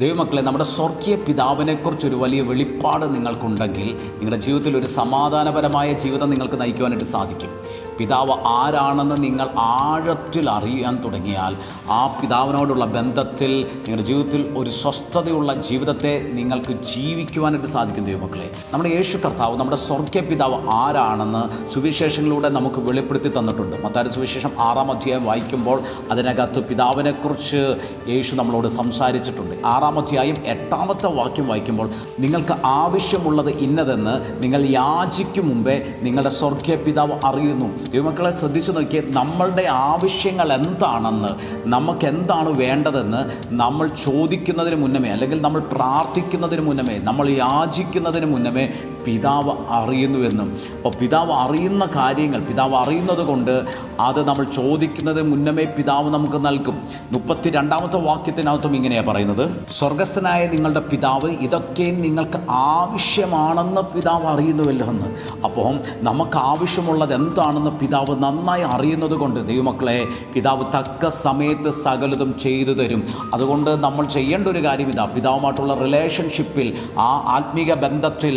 ദൈവമക്കളെ നമ്മുടെ സ്വർഗീയ പിതാവിനെക്കുറിച്ചൊരു വലിയ വെളിപ്പാട് നിങ്ങൾക്കുണ്ടെങ്കിൽ നിങ്ങളുടെ ജീവിതത്തിൽ ഒരു സമാധാനപരമായ ജീവിതം നിങ്ങൾക്ക് നയിക്കുവാനായിട്ട് സാധിക്കും. പിതാവ് ആരാണെന്ന് നിങ്ങൾ ആഴത്തിൽ അറിയാൻ തുടങ്ങിയാൽ ആ പിതാവിനോടുള്ള ബന്ധത്തിൽ നിങ്ങളുടെ ജീവിതത്തിൽ ഒരു സ്വസ്ഥതയുള്ള ജീവിതത്തെ നിങ്ങൾക്ക് ജീവിക്കുവാനായിട്ട് സാധിക്കും ദൈവമക്കളെ. നമ്മുടെ യേശു കർത്താവ് നമ്മുടെ സ്വർഗ പിതാവ് ആരാണെന്ന് സുവിശേഷങ്ങളിലൂടെ നമുക്ക് വെളിപ്പെടുത്തി തന്നിട്ടുണ്ട്. മത്താരി സുവിശേഷം ആറാം അധ്യായം വായിക്കുമ്പോൾ അതിനകത്ത് പിതാവിനെക്കുറിച്ച് യേശു നമ്മളോട് സംസാരിച്ചിട്ടുണ്ട്. ആറാം അധ്യായം എട്ടാമത്തെ വാക്യം വായിക്കുമ്പോൾ നിങ്ങൾക്ക് ആവശ്യമുള്ളത് ഇന്നതെന്ന് നിങ്ങൾ യാചിക്കും മുമ്പേ നിങ്ങളുടെ സ്വർഗീയ പിതാവ് അറിയുന്നു. ദൈവമക്കളെ ശ്രദ്ധിച്ചു നോക്കിയാൽ നമ്മളുടെ ആവശ്യങ്ങൾ എന്താണെന്ന് നമുക്കെന്താണ് വേണ്ടതെന്ന് നമ്മൾ ചോദിക്കുന്നതിന് മുന്നമേ അല്ലെങ്കിൽ നമ്മൾ പ്രാർത്ഥിക്കുന്നതിന് മുന്നമേ നമ്മൾ യാചിക്കുന്നതിന് മുന്നമേ പിതാവ് അറിയുന്നുവെന്നും അപ്പോൾ പിതാവ് അറിയുന്ന കാര്യങ്ങൾ പിതാവ് അറിയുന്നത് കൊണ്ട് അത് നമ്മൾ ചോദിക്കുന്നത് മുന്നമേ പിതാവ് നമുക്ക് നൽകും. മുപ്പത്തി രണ്ടാമത്തെ വാക്യത്തിനകത്തും ഇങ്ങനെയാണ് പറയുന്നത് സ്വർഗസ്ഥനായ നിങ്ങളുടെ പിതാവ് ഇതൊക്കെ നിങ്ങൾക്ക് ആവശ്യമാണെന്ന് പിതാവ് അറിയുന്നുവല്ലോ എന്ന്. അപ്പോൾ നമുക്ക് ആവശ്യമുള്ളത് എന്താണെന്ന് പിതാവ് നന്നായി അറിയുന്നത് കൊണ്ട് ദൈവമക്കളെ പിതാവ് തക്ക സമയത്ത് സകലതും ചെയ്തു തരും. അതുകൊണ്ട് നമ്മൾ ചെയ്യേണ്ട ഒരു കാര്യം ഇതാ പിതാവുമായിട്ടുള്ള റിലേഷൻഷിപ്പിൽ ആ ആത്മീക ബന്ധത്തിൽ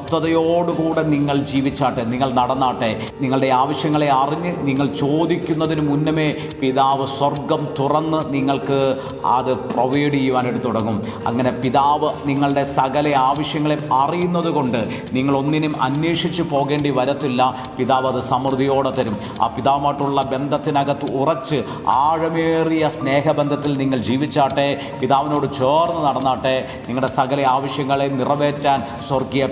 സ്വസ്ഥതയോടുകൂടെ നിങ്ങൾ ജീവിച്ചാട്ടെ നിങ്ങൾ നടന്നാട്ടെ. നിങ്ങളുടെ ആവശ്യങ്ങളെ അറിഞ്ഞ് നിങ്ങൾ ചോദിക്കുന്നതിന് മുന്നമേ പിതാവ് സ്വർഗം തുറന്ന് നിങ്ങൾക്ക് അത് പ്രൊവൈഡ് ചെയ്യുവാനായിട്ട് തുടങ്ങും. അങ്ങനെ പിതാവ് നിങ്ങളുടെ സകല ആവശ്യങ്ങളെ അറിയുന്നത് കൊണ്ട് നിങ്ങൾ ഒന്നിനും അന്വേഷിച്ച് പോകേണ്ടി വരത്തില്ല. പിതാവ് അത് സമൃദ്ധിയോടെ തരും. ആ പിതാവുമായിട്ടുള്ള ബന്ധത്തിനകത്ത് ഉറച്ച് ആഴമേറിയ സ്നേഹബന്ധത്തിൽ നിങ്ങൾ ജീവിച്ചാട്ടെ. പിതാവിനോട് ചേർന്ന് നടന്നാട്ടെ. നിങ്ങളുടെ സകല ആവശ്യങ്ങളെ നിറവേറ്റാൻ സ്വർഗീയ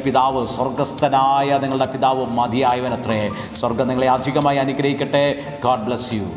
സ്വർഗസ്ഥനായ നിങ്ങളുടെ പിതാവ് മതിയായവനത്രേ. സ്വർഗം നിങ്ങളെ അധികമായി അനുഗ്രഹിക്കട്ടെ. God bless you